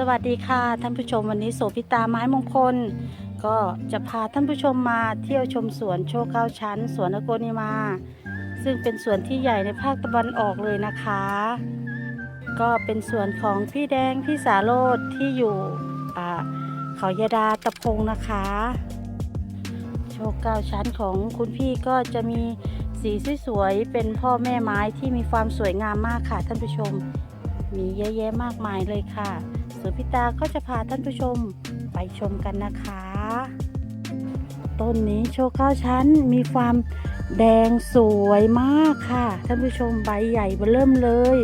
สวัสดีค่ะท่านผู้ชมวันนี้โสพิตาไม้มงคล ก็จะพาท่านผู้ชมมาเที่ยวชมสวนโชว์เก้าชั้น สวนอโกนิมา ซึ่งเป็นสวนที่ใหญ่ในภาคตะวันออกเลยนะคะ ก็เป็นสวนของพี่แดงพี่สาโรดที่อยู่อ่าเขายาดาตะพงนะคะ โชว์เก้าชั้นของคุณพี่ก็จะมีสีสวยๆเป็นพ่อแม่ไม้ที่มีความสวยงามมากค่ะท่านผู้ชม มีเยอะแยะมากมายเลยค่ะสุพิตาก็จะพาท่านผู้ชมไปชมกันนะคะ ต้นนี้โชว์เก้าชั้นมีความแดงสวยมากค่ะ ท่านผู้ชมใบใหญ่เบอเริ่มเลย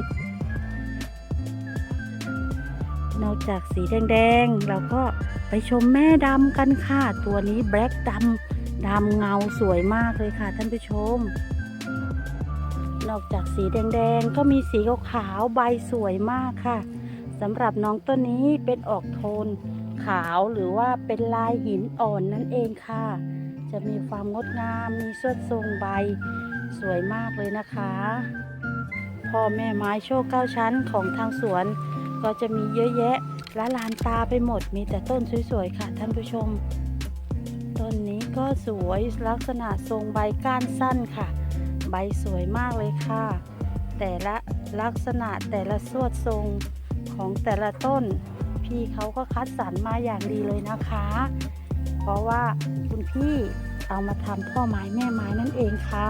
นอกจากสีแดงๆเราก็ไปชมแม่ดำกันค่ะ ตัวนี้แบล็กดำดำเงาสวยมากเลยค่ะท่านผู้ชม นอกจากสีแดงๆ ก็มีสีขาวๆใบสวยมากค่ะสำหรับน้องต้นนี้เป็นออกโทน ขาวหรือว่าเป็นลายหินอ่อนนั่นเองค่ะ จะมีความงดงามมีสวดทรงใบสวยมากเลยนะคะพ่อแม่ไม้โชคเก้าชั้นของทางสวน ก็จะมีเยอะแยะละลานตาไปหมดมีแต่ต้นสวยๆค่ะท่านผู้ชม ต้นนี้ก็สวยลักษณะทรงใบก้านสั้นค่ะ ใบสวยมากเลยค่ะ แต่ละลักษณะแต่ละสวดทรงของแต่ละต้น พี่เขาก็คัดสรรมาอย่างดีเลยนะคะ เพราะว่าคุณพี่เอามาทำพ่อไม้แม่ไม้นั่นเองค่ะ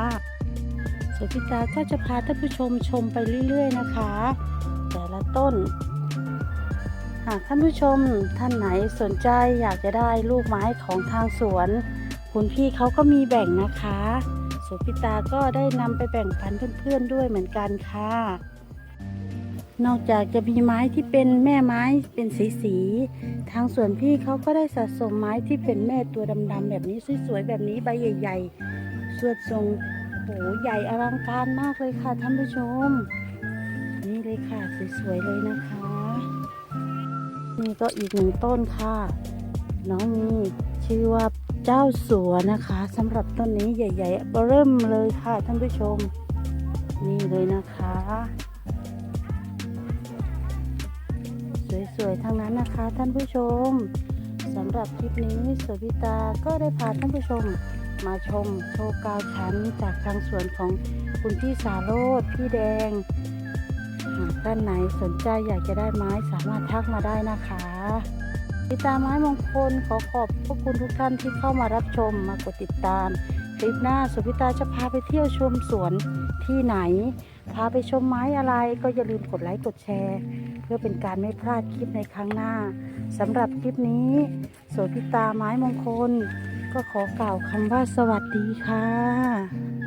สุพิตาก็จะพาท่านผู้ชมชมไปเรื่อย ๆ นะคะ แต่ละต้น หากท่านผู้ชมท่านไหนสนใจอยากจะได้ลูกไม้ของทางสวน คุณพี่เขาก็มีแบ่งนะคะ สุพิตาก็ได้นำไปแบ่งปันเพื่อนๆด้วยเหมือนกันค่ะ นอกจากจะมีไม้ที่เป็นแม่ไม้เป็นสีสีๆทางสวนพี่เขาก็ได้สะสมไม้ที่เป็นแม่ตัวดำๆแบบนี้สวยๆแบบนี้ใบใหญ่ๆสวดทรงโอ้โหใหญ่อลังการมากเลยค่ะท่านผู้ชม นี่เลยค่ะสวยๆเลยนะคะ นี่ก็อีกหนึ่งต้นค่ะ น้องมีชื่อว่า เจ้าสัวนะคะสำหรับต้นนี้ใหญ่ๆเบอร์เริ่มเลยค่ะท่านผู้ชม นี่เลยนะคะ สวยๆทั้งนั้นนะคะท่านผู้ชมสำหรับคลิปนี้สวิตาก็ได้พาท่านผู้ชมมาชมโชว์กาวชั้นจากทางสวนของคุณพี่สาโรธพี่แดงหากท่านไหนสนใจอยากจะได้ไม้สามารถทักมาได้นะคะ ติดตามไม้มงคลขอขอบพระคุณทุกท่านที่เข้ามารับชมมากดติดตามคลิปหน้าสุพิตาจะพาไปเที่ยวชมสวนที่ไหน พาไปชมไม้อะไรก็อย่าลืมกดไลค์กดแชร์ เพื่อเป็นการไม่พลาดคลิปในครั้งหน้าสำหรับคลิปนี้โสพิตาไม้มงคล ก็ขอกล่าวคำว่าสวัสดีค่ะ